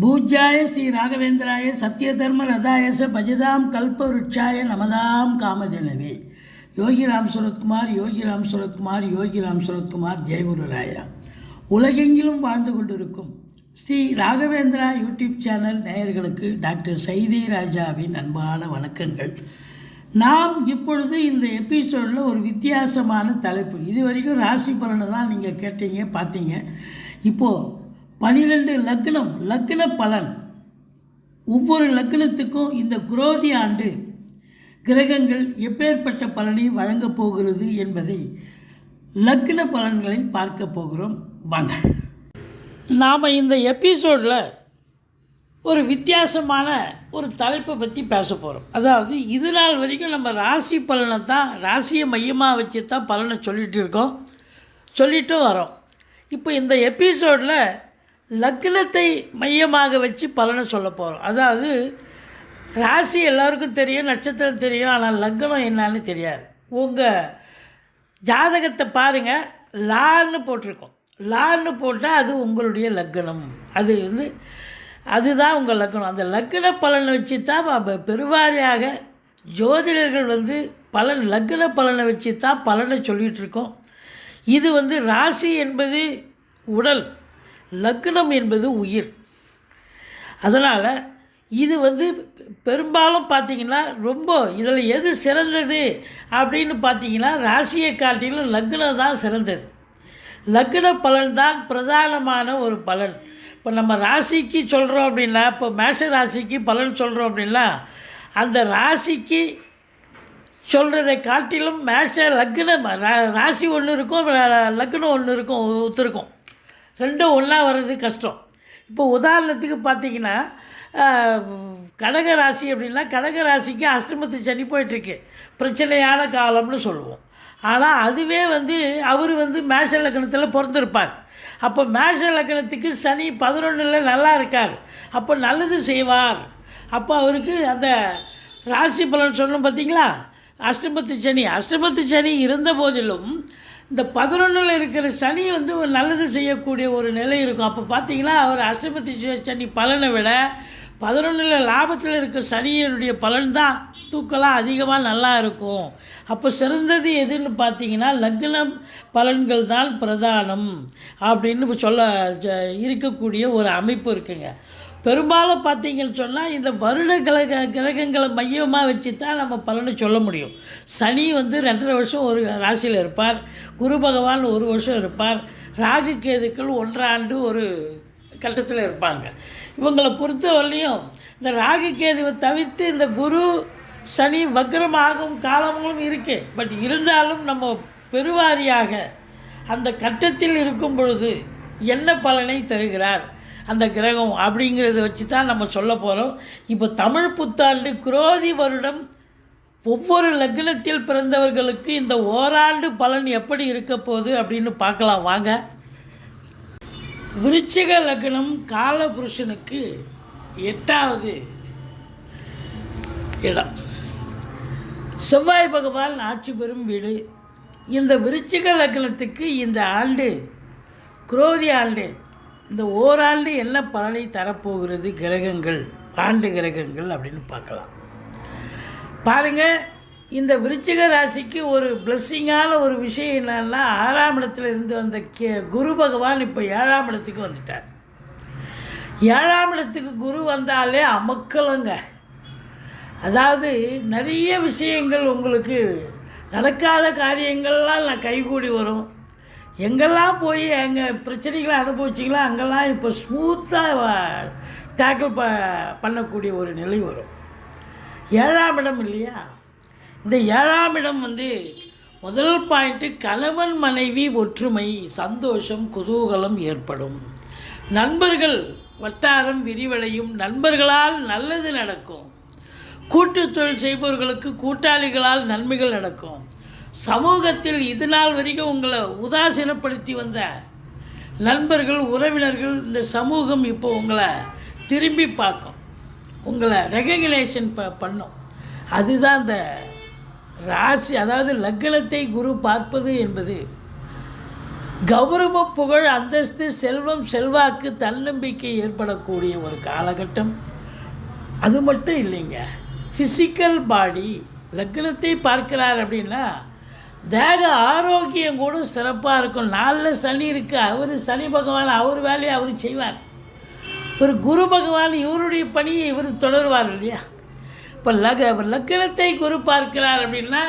பூஜ்யாய ஸ்ரீ ராகவேந்திராய சத்ய தர்ம ரதாயச பஜதாம் கல்பவருட்சாய நமதாம் காமதேனவே. யோகிராம் சுரத்குமார் யோகிராம் சுரத்குமார் யோகிராம் சுரத்குமார் ஜெயகுருராயா உலகெங்கிலும் வாழ்ந்து கொண்டிருக்கும் ஸ்ரீ ராகவேந்திரா யூடியூப் சேனல் நேயர்களுக்கு டாக்டர் சைதே ராஜாவின் அன்பான வணக்கங்கள். நாம் இப்பொழுது இந்த எபிசோடில் ஒரு வித்தியாசமான தலைப்பு. இது வரைக்கும் ராசி பலனை தான் நீங்கள் கேட்டீங்க பார்த்தீங்க. இப்போது பனிரெண்டு லக்னம் லக்ன பலன். ஒவ்வொரு லக்னத்துக்கும் இந்த குரோதி ஆண்டு கிரகங்கள் எப்பேற்பட்ட பலனை வழங்கப் போகிறது என்பதை லக்ன பலன்களை பார்க்க போகிறோம். வாங்க. நாம் இந்த எபிசோடில் ஒரு வித்தியாசமான ஒரு தலைப்பை பற்றி பேச போகிறோம் அதாவது இது நாள் வரைக்கும் நம்ம ராசி பலனை தான் ராசியை மையமாக வச்சு தான் பலனை சொல்லிகிட்டு இருக்கோம். சொல்லிட்டும் வரோம். இப்போ இந்த எபிசோடில் லக்னத்தை மையமாக வச்சு பலனை சொல்ல போகிறோம் அதாவது ராசி எல்லாருக்கும் தெரியும் நட்சத்திரம் தெரியும் ஆனால் லக்னம் என்னன்னு தெரியாது. உங்கள் ஜாதகத்தை பாருங்கள் லான்னு போட்டிருக்கோம். லான்னு போட்டால் அது உங்களுடைய லக்னம். அது வந்து அதுதான் உங்கள் லக்னம். அந்த லக்ன பலனை வச்சு தான் பெருவாரியாக ஜோதிடர்கள் வந்து பலன் லக்ன பலனை வச்சு தான் பலனை சொல்லிகிட்டு இருக்கோம். இது வந்து ராசி என்பது உடல். லக்னம் என்பது உயிர். அதனால் இது வந்து பெரும்பாலும் பார்த்திங்கன்னா ரொம்ப இதில் எது சிறந்தது அப்படின்னு பார்த்தீங்கன்னா ராசியை காட்டிலும் லக்னம் தான் சிறந்தது. லக்ன பலன் தான் பிரதானமான ஒரு பலன். இப்போ நம்ம ராசிக்கு சொல்கிறோம் அப்படின்னா இப்போ மேஷ ராசிக்கு பலன் சொல்கிறோம் அப்படின்னா அந்த ராசிக்கு சொல்கிறதை காட்டிலும் மேஷ லக்னம் ரா- ராசி ஒன்று இருக்கும் லக்னம் ஒன்று இருக்கும் ஒத்துருக்கும் ரெண்டும் ஒன்றா வர்றது கஷ்டம். இப்போ உதாரணத்துக்கு பார்த்தீங்கன்னா ஆஹ், கடக ராசி அப்படின்னா கடக ராசிக்கு அஷ்டமத்து சனி போயிட்டுருக்கு. பிரச்சனையான காலம்னு சொல்லுவோம். ஆனால் அதுவே வந்து அவர் வந்து மேஷ லக்னத்தில் பிறந்திருப்பார். அப்போ மேஷ லக்னத்துக்கு சனி பதினொன்றில் நல்லா இருக்கார். அப்போ நல்லது செய்வார். அப்போ அவருக்கு அந்த ராசி பலன் சொன்னோம் பார்த்தீங்களா அஷ்டமத்து சனி. அஷ்டமத்து சனி இருந்த போதிலும் இந்த பதினொன்றில் இருக்கிற சனி வந்து ஒரு நல்லது செய்யக்கூடிய ஒரு நிலை இருக்கும். அப்போ பார்த்தீங்கன்னா அவர் அஷ்டபதி சனி பலனை விட பதினொன்றில் லாபத்தில் இருக்க சனியினுடைய பலன் தான் தூக்கலாம் அதிகமாக நல்லா இருக்கும். அப்போ சிறந்தது எதுன்னு பார்த்தீங்கன்னா லக்னம் பலன்கள் தான் பிரதானம் அப்படின்னு சொல்ல இருக்கக்கூடிய ஒரு அமைப்பு இருக்குங்க. பெரும்பாலும் பார்த்தீங்கன்னு சொன்னால் இந்த வருட கிரக கிரகங்களை மையமாக வச்சு தான் நம்ம பலனை சொல்ல முடியும். சனி வந்து ரெண்டரை வருஷம் ஒரு ராசியில் இருப்பார். குரு பகவான் ஒரு வருஷம் இருப்பார். ராகு கேதுக்கள் ஒன்றாண்டு ஒரு கட்டத்தில் இருப்பாங்க. இவங்களை பொறுத்தவரையும் இந்த ராகு கேதுவை தவிர்த்து இந்த குரு சனி வக்ரமாகும் காலங்களும் இருக்கு. பட் இருந்தாலும் நம்ம பெருவாரியாக அந்த கட்டத்தில் இருக்கும் பொழுது என்ன பலனை தருகிறார்? அந்த கிரகம் அப்படிங்கிறத வச்சு தான் நம்ம சொல்ல போகிறோம் இப்போ தமிழ் புத்தாண்டு குரோதி வருடம் ஒவ்வொரு லக்னத்தில் பிறந்தவர்களுக்கு இந்த ஓராண்டு பலன் எப்படி இருக்க போகுது அப்படின்னு பார்க்கலாம். வாங்க. விருச்சிக லக்னம் காலபுருஷனுக்கு எட்டாவது இடம். செவ்வாய் பகவான் ஆட்சி பெறும் வீடு. இந்த விருச்சிக லக்னத்துக்கு இந்த ஆண்டு குரோதி ஆண்டு இந்த ஓராண்டு என்ன பலனை தரப்போகிறது கிரகங்கள் ஆண்டு கிரகங்கள் அப்படின்னு பார்க்கலாம். பாருங்க இந்த விருச்சிக ராசிக்கு ஒரு பிளஸ்ஸிங்கான ஒரு விஷயம் என்னன்னா ஆறாம் இடத்துல இருந்து வந்த கே குரு பகவான் இப்போ ஏழாம் இடத்துக்கு வந்துட்டார். ஏழாம் இடத்துக்கு குரு வந்தாலே அமக்கலங்க. அதாவது நிறைய விஷயங்கள் உங்களுக்கு நடக்காத காரியங்கள்லாம் நான் கைகூடி வரும். எங்கெல்லாம் போய் எங்கள் பிரச்சனைகளை அனுபவிச்சிங்களோ அங்கெல்லாம் இப்போ ஸ்மூத்தாக டேக்கிள் ப பண்ணக்கூடிய ஒரு நிலை வரும். ஏழாம் இடம் இல்லையா? இந்த ஏழாம் இடம் வந்து முதல் பாயிண்ட்டு கணவன் மனைவி ஒற்றுமை சந்தோஷம் குதூகலம் ஏற்படும். நண்பர்கள் வட்டாரம் விரிவடையும் நண்பர்களால் நல்லது நடக்கும். கூட்டு தொழில் செய்பவர்களுக்கு கூட்டாளிகளால் நன்மைகள் நடக்கும். சமூகத்தில் இது நாள் வரைக்கும் உங்களை உதாசீனப்படுத்தி வந்த நண்பர்கள் உறவினர்கள் இந்த சமூகம் இப்போ உங்களை திரும்பி பார்க்கும். உங்களை ரெகக்னேஷன் ப பண்ணும். அதுதான் இந்த ராசி அதாவது லக்னத்தை குரு பார்ப்பது என்பது. கௌரவம் புகழ் அந்தஸ்து செல்வம் செல்வாக்கு தன்னம்பிக்கை ஏற்படக்கூடிய ஒரு காலகட்டம். அது மட்டும் இல்லைங்க. ஃபிசிக்கல் பாடி லக்னத்தை பார்க்கிறார் அப்படின்னா தேக ஆரோக்கியம் கூட சிறப்பாக இருக்கும். நாளில் சனி இருக்குது அவர் சனி பகவான் அவர் வேலையை அவர் செய்வார். ஒரு குரு பகவான் இவருடைய பணியை இவர் தொடருவார் இல்லையா? இப்போ லக லக்கணத்தை குரு பார்க்கிறார் அப்படின்னா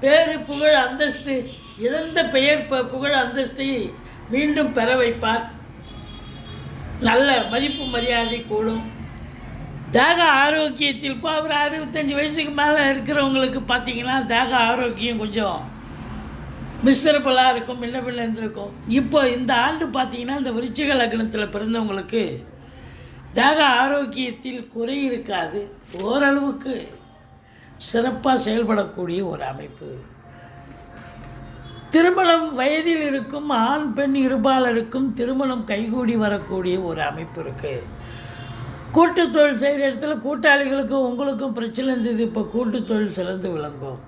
பேரு புகழ் அந்தஸ்து இழந்த பெயர் ப- புகழ் அந்தஸ்தை மீண்டும் பெற வைப்பார். நல்ல மதிப்பு மரியாதை கூடும். தேக ஆரோக்கியத்தில் இப்போ அவர் அறுபத்தஞ்சி வயசுக்கு மேலே இருக்கிறவங்களுக்கு பார்த்தீங்கன்னா தேக ஆரோக்கியம் கொஞ்சம் மிஸ்டரபுளாக இருக்கும் பின்ன பின்ன இருந்திருக்கும். இப்போ இந்த ஆண்டு பார்த்தீங்கன்னா இந்த விருச்சிக லக்னத்தில் பிறந்தவங்களுக்கு தேக ஆரோக்கியத்தில் குறை இருக்காது. ஓரளவுக்கு சிறப்பாக செயல்படக்கூடிய ஒரு அமைப்பு. திருமணம் வயதில் இருக்கும் ஆண் பெண் இருபாலருக்கும் திருமணம் கைகூடி வரக்கூடிய ஒரு அமைப்பு இருக்குது கூட்டு தொழில் செய்கிற இடத்துல கூட்டாளிகளுக்கும் உங்களுக்கும் பிரச்சனை இருந்தது இப்போ கூட்டு தொழில் சிறந்து விளங்கும்.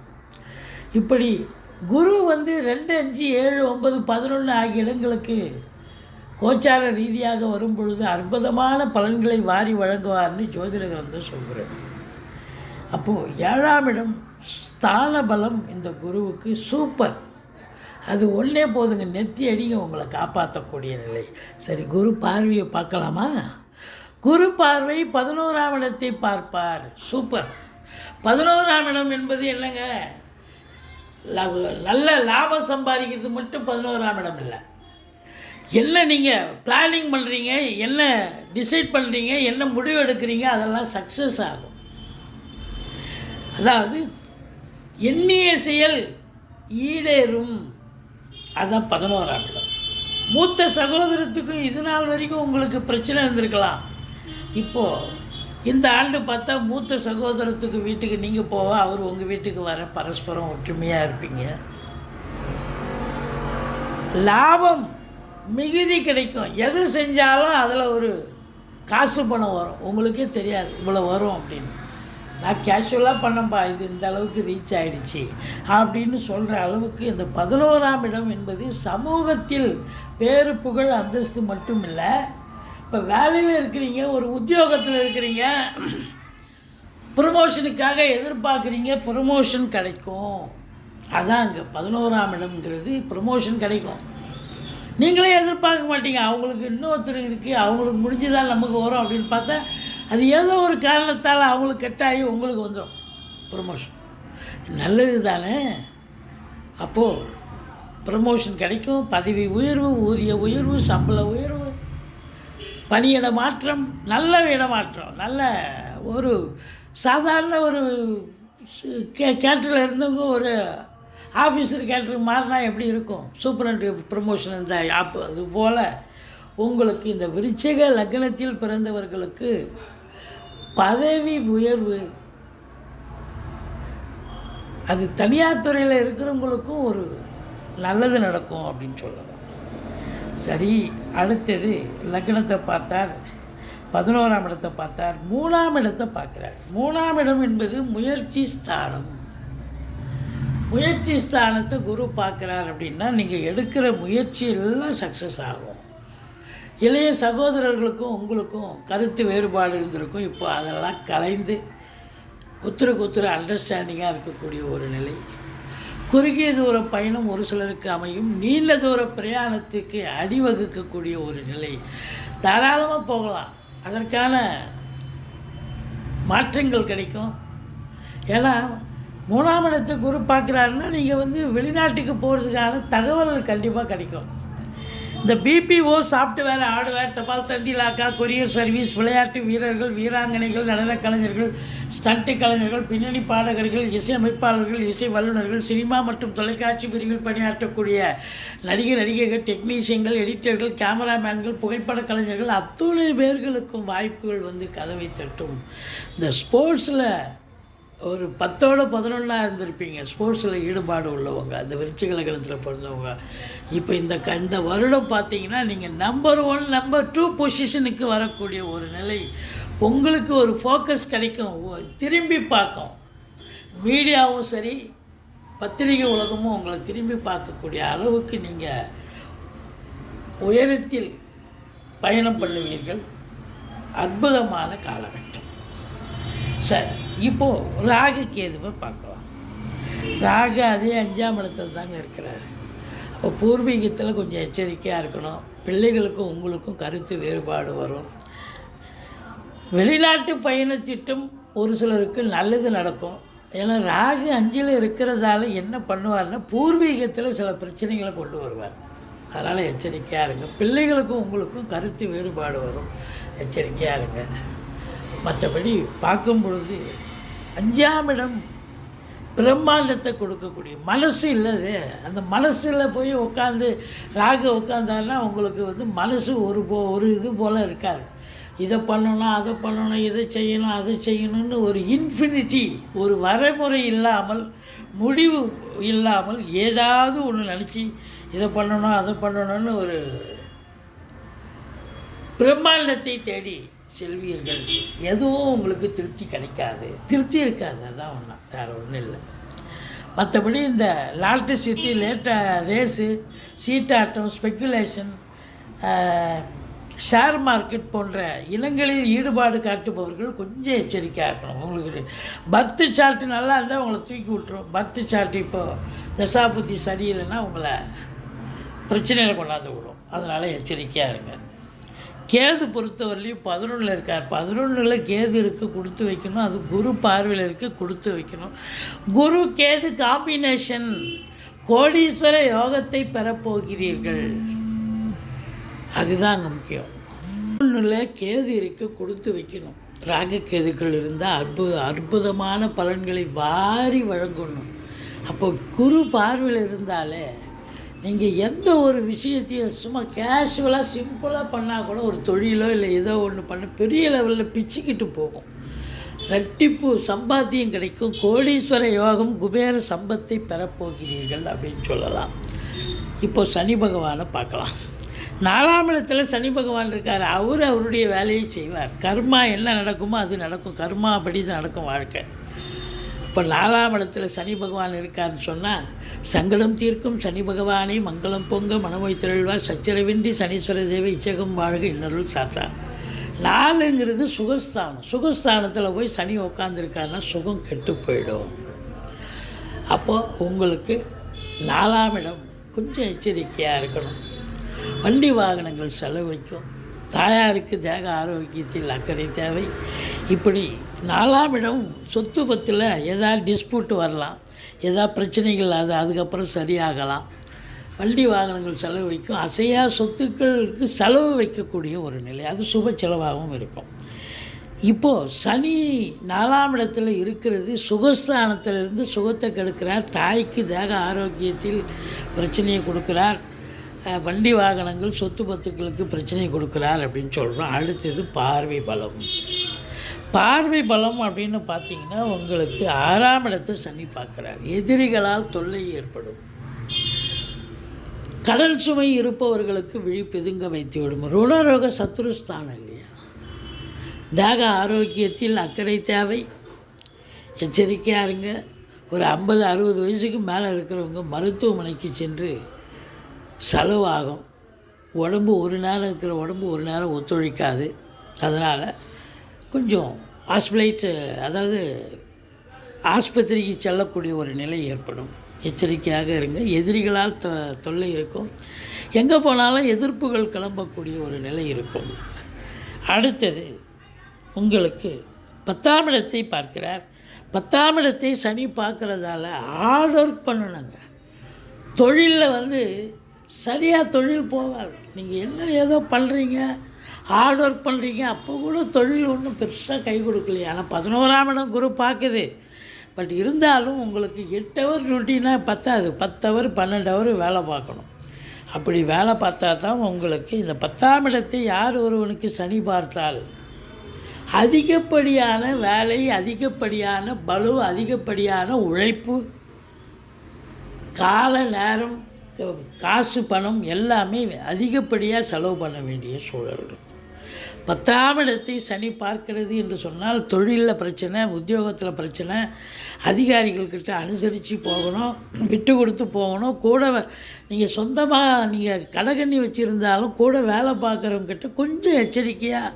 இப்படி குரு வந்து ரெண்டு அஞ்சு ஏழு ஒன்பது பதினொன்று ஆகிய இடங்களுக்கு கோச்சார ரீதியாக வரும் பொழுது அற்புதமான பலன்களை வாரி வழங்குவார்னு ஜோதிட கிரந்தம் சொல்கிறது. அப்போது ஏழாம் இடம் ஸ்தான பலம் இந்த குருவுக்கு சூப்பர். அது ஒன்றே போதுங்க நெத்தி அடிங்க உங்களை காப்பாற்றக்கூடிய நிலை. சரி குரு பார்வையை பார்க்கலாமா? குரு பார்வை பதினோராம் இடத்தை பார்ப்பார். சூப்பர் பதினோராம் இடம் என்பது என்னங்க? நல்ல லாபம் சம்பாதிக்கிறது மட்டும் பதினோராம் இடம் இல்லை. என்ன நீங்கள் பிளானிங் பண்ணுறீங்க என்ன டிசைட் பண்ணுறீங்க என்ன முடிவு எடுக்கிறீங்க? அதெல்லாம் சக்ஸஸ் ஆகும். அதாவது எண்ணிய செயல் ஈடேறும். அதான் பதினோராம் இடம். மூத்த சகோதரத்துக்கும் இது நாள் வரைக்கும் உங்களுக்கு பிரச்சனை இருந்திருக்கலாம். இப்போது இந்த ஆண்டு பார்த்தா மூத்த சகோதரத்துக்கு வீட்டுக்கு நீங்கள் போக அவர் உங்கள் வீட்டுக்கு வர பரஸ்பரம் ஒற்றுமையாக இருப்பீங்க. லாபம் மிகுதி கிடைக்கும். எது செஞ்சாலும் அதில் ஒரு காசு பணம் வரும். உங்களுக்கே தெரியாது இவ்வளோ வரும் அப்படின்னு. நான் கேஷுவலாக பண்ணப்பா இது இந்த அளவுக்கு ரீச் ஆகிடுச்சி அப்படின்னு சொல்கிற அளவுக்கு இந்த பதினோராம் இடம் என்பது சமூகத்தில் பேரு புகழ் அந்தஸ்து மட்டும் இல்லை இப்போ வேலையில் இருக்கிறீங்க ஒரு உத்தியோகத்தில் இருக்கிறீங்க ப்ரமோஷனுக்காக எதிர்பார்க்குறீங்க ப்ரமோஷன் கிடைக்கும். அதான் அங்கே பதினோராம் இடம்ங்கிறது ப்ரமோஷன் கிடைக்கும். நீங்களே எதிர்பார்க்க மாட்டீங்க அவங்களுக்கு இன்னொருத்தர் இருக்குது அவங்களுக்கு முடிஞ்சுதான் நமக்கு வரும் அப்படின்னு பார்த்தா அது ஏதோ ஒரு காரணத்தால் அவங்களுக்கு கெட்டாகி உங்களுக்கு வந்துடும் ப்ரமோஷன் நல்லது தானே? அப்போது ப்ரமோஷன் கிடைக்கும் பதவி உயர்வு ஊதிய உயர்வு சம்பள உயர்வு பணியிட மாற்றம் நல்ல இடமாற்றம் நல்ல ஒரு சாதாரண ஒரு கே கேட்டரில் இருந்தவங்க ஒரு ஆஃபீஸர் கேட்டருக்கு மாறினா எப்படி இருக்கும்? சூப்பரண்ட் ப்ரமோஷன் இந்த ஆப் அது போல் உங்களுக்கு இந்த விருச்சக லக்னத்தில் பிறந்தவர்களுக்கு பதவி உயர்வு அது தனியார் துறையில் இருக்கிறவங்களுக்கும் ஒரு நல்லது நடக்கும் அப்படின்னு சொல்லலாம் சரி அடுத்தது லக்னத்தை பார்த்தார் பதினோராம் இடத்தை பார்த்தார் மூணாம் இடத்தை பார்க்குறார். மூணாம் இடம் என்பது முயற்சி ஸ்தானம். முயற்சி ஸ்தானத்தை குரு பார்க்குறார் அப்படின்னா நீங்கள் எடுக்கிற முயற்சி எல்லாம் சக்ஸஸ் ஆகும். இளைய சகோதரர்களுக்கும் உங்களுக்கும் கருத்து வேறுபாடு இருந்திருக்கும். இப்போ அதெல்லாம் கலைந்து ஒத்துருக்கு ஒத்துரு அண்டர்ஸ்டாண்டிங்காக இருக்கக்கூடிய ஒரு நிலை. குறுகிய தூர பயணம் ஒரு சிலருக்கு அமையும். நீண்ட தூர பிரயாணத்துக்கு அடிவகுக்கக்கூடிய ஒரு நிலை. தாராளமாக போகலாம். அதற்கான மாற்றங்கள் கிடைக்கும். ஏன்னா மூணாம் இடத்தை குரு பார்க்குறாருன்னா நீங்கள் வந்து வெளிநாட்டுக்கு போகிறதுக்கான தகவல் கண்டிப்பாக கிடைக்கும். இந்த பிபிஓ சாஃப்ட்வேர் ஹார்ட்வேர் தபால் தந்தி லாக்கா கொரியர் சர்வீஸ் விளையாட்டு வீரர்கள் வீராங்கனைகள் நடனக் கலைஞர்கள் ஸ்டண்ட் கலைஞர்கள் பின்னணி பாடகர்கள் இசையமைப்பாளர்கள் இசை வல்லுநர்கள் சினிமா மற்றும் தொலைக்காட்சி பிரிவில் பணியாற்றக்கூடிய நடிகர் நடிகைகள் டெக்னீஷியன்கள் எடிட்டர்கள் கேமராமேன்கள் புகைப்பட கலைஞர்கள் அத்துணை பேர்களுக்கும் வாய்ப்புகள் வந்து கதவை தட்டும். இந்த ஸ்போர்ட்ஸில் ஒரு பத்தோட பதினொன்றா இருந்திருப்பீங்க. ஸ்போர்ட்ஸில் ஈடுபாடு உள்ளவங்க அந்த விருச்சிக லக்னத்தில் பிறந்தவங்க. இப்போ இந்த க இந்த வருடம் பார்த்தீங்கன்னா நீங்கள் நம்பர் ஒன் நம்பர் டூ பொசிஷனுக்கு வரக்கூடிய ஒரு நிலை உங்களுக்கு ஒரு ஃபோக்கஸ் கிடைக்கும். திரும்பி பார்க்கும். மீடியாவும் சரி பத்திரிகை உலகமும் உங்களை திரும்பி பார்க்கக்கூடிய அளவுக்கு நீங்கள் உயரத்தில் பயணம் பண்ணுவீர்கள். அற்புதமான காலகட்டம். சரி இப்போது ராகு கேதுவை பார்க்கலாம். ராகு அதே அஞ்சாம் இடத்துல தாங்க இருக்கிறார். அப்போ பூர்வீகத்தில் கொஞ்சம் எச்சரிக்கையாக இருக்கணும். பிள்ளைகளுக்கும் உங்களுக்கும் கருத்து வேறுபாடு வரும். வெளிநாட்டு பயணத்திட்டம் ஒரு சிலருக்கு நல்லது நடக்கும். ஏன்னா ராகு அஞ்சில் இருக்கிறதால என்ன பண்ணுவார்னா பூர்வீகத்தில் சில பிரச்சனைகளை கொண்டு வருவார். அதனால் எச்சரிக்கையாக இருங்க. பிள்ளைகளுக்கும் உங்களுக்கும் கருத்து வேறுபாடு வரும். எச்சரிக்கையாக இருங்க. மற்றபடி பார்க்கும் பொழுது அஞ்சாம் இடம் பிரம்மாண்டத்தை கொடுக்கக்கூடிய மனசு இல்லது. அந்த மனசில் போய் உட்காந்து ராகு உட்காந்தாருன்னா உங்களுக்கு வந்து மனசு ஒரு போ ஒரு இது போல் இருக்காது. இதை பண்ணணும் அதை பண்ணணும் இதை செய்யணும் அதை செய்யணும்னு ஒரு இன்ஃபினிட்டி ஒரு வரைமுறை இல்லாமல் முடிவு இல்லாமல் ஏதாவது ஒன்று நினச்சி இதை பண்ணணும் அதை பண்ணணும்னு ஒரு பிரம்மாண்டத்தை தேடி செல்வீர்கள். எதுவும் உங்களுக்கு திருப்தி கிடைக்காது. திருப்தி இருக்காது. அதான் ஒன்றா வேறு ஒன்றும் இல்லை. மற்றபடி இந்த லால்ட்டு சிட்டி லேட்டாக ரேஸு சீட்டாட்டம் ஸ்பெக்குலேஷன் ஷேர் மார்க்கெட் போன்ற இனங்களில் ஈடுபாடு காட்டுபவர்கள் கொஞ்சம் எச்சரிக்கையாக இருக்கணும். உங்களுக்கு பர்த்து சார்ட்டு நல்லா இருந்தால் உங்களை தூக்கி விட்டுரும். பர்த்து சார்ட்டு இப்போது தசாபுத்தி சரியில்லைன்னா உங்களை பிரச்சனையில் கொண்டாந்து விடும். அதனால் எச்சரிக்கையாக இருங்க. கேது பொறுத்தவரையிலையும் பதினொன்றில் இருக்கார். பதினொன்றில் கேது இருக்க கொடுத்து வைக்கணும். அது குரு பார்வையில் இருக்க கொடுத்து வைக்கணும். குரு கேது காம்பினேஷன் கோடீஸ்வர யோகத்தை பெறப்போகிறீர்கள். அதுதான் அங்கே முக்கியம். பதினொன்றில் கேது இருக்க கொடுத்து வைக்கணும். ராகக்கேதுக்கள் இருந்தால் அற்பு அற்புதமான பலன்களை வாரி வழங்கணும். அப்போ குரு பார்வையில் இருந்தாலே நீங்கள் எந்த ஒரு விஷயத்தையும் சும்மா கேஷுவலாக சிம்பிளாக பண்ணால் கூட ஒரு தொழிலோ இல்லை ஏதோ ஒன்று பண்ண பெரிய லெவலில் பிச்சுக்கிட்டு போகும். ரெட்டிப்பு சம்பாத்தியம் கிடைக்கும். கோடீஸ்வர யோகம் குபேர சம்பத்தை பெறப்போகிறீர்கள் அப்படின்னு சொல்லலாம். இப்போ சனி பகவானை பார்க்கலாம். நாலாம் இடத்துல சனி பகவான் இருக்கார். அவர் அவருடைய வேலையை செய்வார். கர்மா என்ன நடக்குமோ அது நடக்கும். கர்மா படி தான் நடக்கும் வாழ்க்கை. இப்போ நாலாம் இடத்துல சனி பகவான் இருக்காருன்னு சொன்னால் சங்கடம் தீர்க்கும் சனி பகவானை மங்களம் பொங்க மனமொய் திரழ்வா சச்சரவின்றி சனீஸ்வர தேவை இச்சகம் வாழ்க இன்னொருள் சாத்தா. நாலுங்கிறது சுகஸ்தானம். சுகஸ்தானத்தில் போய் சனி உட்காந்துருக்காருன்னா சுகம் கெட்டு போயிடும். அப்போது உங்களுக்கு நாலாம் இடம் கொஞ்சம் எச்சரிக்கையாக இருக்கணும். வண்டி வாகனங்கள் செலவழிக்கும். தாயாருக்கு தேக ஆரோக்கியத்தில் அக்கறை தேவை. இப்படி நாலாம் இடம் சொத்து பத்தில் எதா டிஸ்பியூட் வரலாம். ஏதாவது பிரச்சனைகள் அது அதுக்கப்புறம் சரியாகலாம். வண்டி வாகனங்கள் செலவு வைக்கும். அசையா சொத்துக்களுக்கு செலவு வைக்கக்கூடிய ஒரு நிலை. அது சுப செலவாகவும் இருக்கும். இப்போது சனி நாலாம் இடத்துல இருக்கிறது சுகஸ்தானத்திலிருந்து சுகத்தை கெடுக்கிறார். தாய்க்கு தேக ஆரோக்கியத்தில் பிரச்சனையை கொடுக்கிறார். வண்டி வாகனங்கள் சொத்து பத்துக்களுக்கு பிரச்சனை கொடுக்குறார் அப்படின்னு சொல்கிறோம் அடுத்தது பார்வை பலம். பார்வை பலம் அப்படின்னு பார்த்தீங்கன்னா உங்களுக்கு ஆறாம் இடத்தை சனி பார்க்குறார். எதிரிகளால் தொல்லை ஏற்படும். கடல் சுமை இருப்பவர்களுக்கு விழி பிதுங்க வைத்து விடும். ருணரோக சத்ருஸ்தானம் இல்லையா? தேக ஆரோக்கியத்தில் அக்கறை தேவை. எச்சரிக்கையாக இருங்க. ஒரு ஐம்பது அறுபது வயசுக்கு மேலே இருக்கிறவங்க மருத்துவமனைக்கு சென்று செலவாகும். உடம்பு ஒரு நேரம் இருக்கிற உடம்பு ஒரு நேரம் ஒத்துழைக்காது. அதனால் கொஞ்சம் ஹாஸ்பிளைட்டு அதாவது ஆஸ்பத்திரிக்கு செல்லக்கூடிய ஒரு நிலை ஏற்படும். எச்சரிக்கையாக இருங்க. எதிரிகளால் தொ தொல்லை இருக்கும். எங்கே போனாலும் எதிர்ப்புகள் கிளம்பக்கூடிய ஒரு நிலை இருக்கும். அடுத்தது உங்களுக்கு பத்தாம் இடத்தை பார்க்கிறார். பத்தாம் இடத்தை சனி பார்க்குறதால ஹார்ட் ஒர்க் பண்ணணுங்க. தொழிலில் வந்து சரியாக தொழில் போகாது. நீங்கள் என்ன ஏதோ பண்ணுறீங்க ஹார்ட் ஒர்க் பண்ணுறீங்க அப்போ கூட தொழில் ஒன்றும் பெருசாக கை கொடுக்கலையே. ஆனால் பதினோராம் இடம் குரு பார்க்குது பட் இருந்தாலும் உங்களுக்கு எட்டு ஹவர் ரொட்டீனாக பத்தாது. பத்து ஹவர் பன்னெண்டு ஹவர் வேலை பார்க்கணும். அப்படி வேலை பார்த்தா தான் உங்களுக்கு இந்த பத்தாம் இடத்தை யார் ஒருவனுக்கு சனி பார்த்தால்? அதிகப்படியான வேலை அதிகப்படியான பலு அதிகப்படியான உழைப்பு கால நேரம் காசு பணம் எல்லாமே அதிகப்படியாக செலவு பண்ண வேண்டிய சூழல் இருக்கும் பத்தாம் இடத்தை சனி பார்க்கிறது என்று சொன்னால் தொழிலில் பிரச்சனை உத்தியோகத்தில் பிரச்சனை அதிகாரிகள்கிட்ட அனுசரித்து போகணும் விட்டு கொடுத்து போகணும். கூட நீங்கள் சொந்தமாக நீங்கள் கடகண்ணி வச்சுருந்தாலும் கூட வேலை பார்க்குறவங்ககிட்ட கொஞ்சம் எச்சரிக்கையாக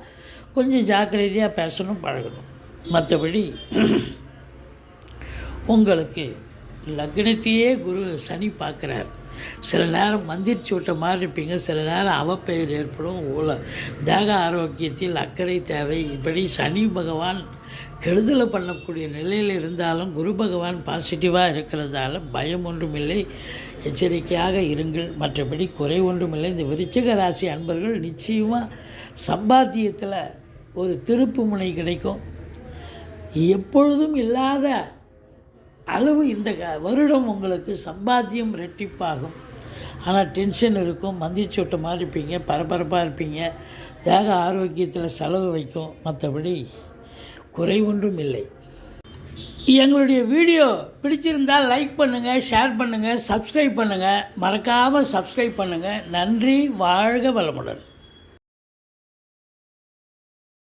கொஞ்சம் ஜாக்கிரதையாக பேசணும் பழகணும். மற்றபடி உங்களுக்கு லக்னத்தையே குரு சனி பார்க்குறார். சில நேரம் மந்திரிச்சு விட்ட மாதிரி இருப்பீங்க. சில நேரம் அவப்பெயர் ஏற்படும். உல தேக ஆரோக்கியத்தில் அக்கறை தேவை. இப்படி சனி பகவான் கெடுதலை பண்ணக்கூடிய நிலையில் இருந்தாலும் குரு பகவான் பாசிட்டிவாக இருக்கிறதால பயம் ஒன்றுமில்லை. எச்சரிக்கையாக இருங்கள். மற்றபடி குறை ஒன்றுமில்லை. இந்த விருச்சிக ராசி அன்பர்கள் நிச்சயமாக சம்பாத்தியத்தில் ஒரு திருப்பு முனை கிடைக்கும். எப்பொழுதும் இல்லாத அளவு இந்த க- வருடம் உங்களுக்கு சம்பாத்தியம் ரெட்டிப்பாகும் ஆனால் டென்ஷன் இருக்கும் மந்திரிச்சு மாதிரி இருப்பீங்க பரபரப்பாக இருப்பீங்க தேக ஆரோக்கியத்தில் செலவு வைக்கும். மற்றபடி குறை ஒன்றும் இல்லை. எங்களுடைய வீடியோ பிடிச்சிருந்தால் லைக் பண்ணுங்கள் ஷேர் பண்ணுங்கள் சப்ஸ்கிரைப் பண்ணுங்கள் மறக்காமல் சப்ஸ்கிரைப் பண்ணுங்கள் நன்றி வாழ்க வளமுடன்.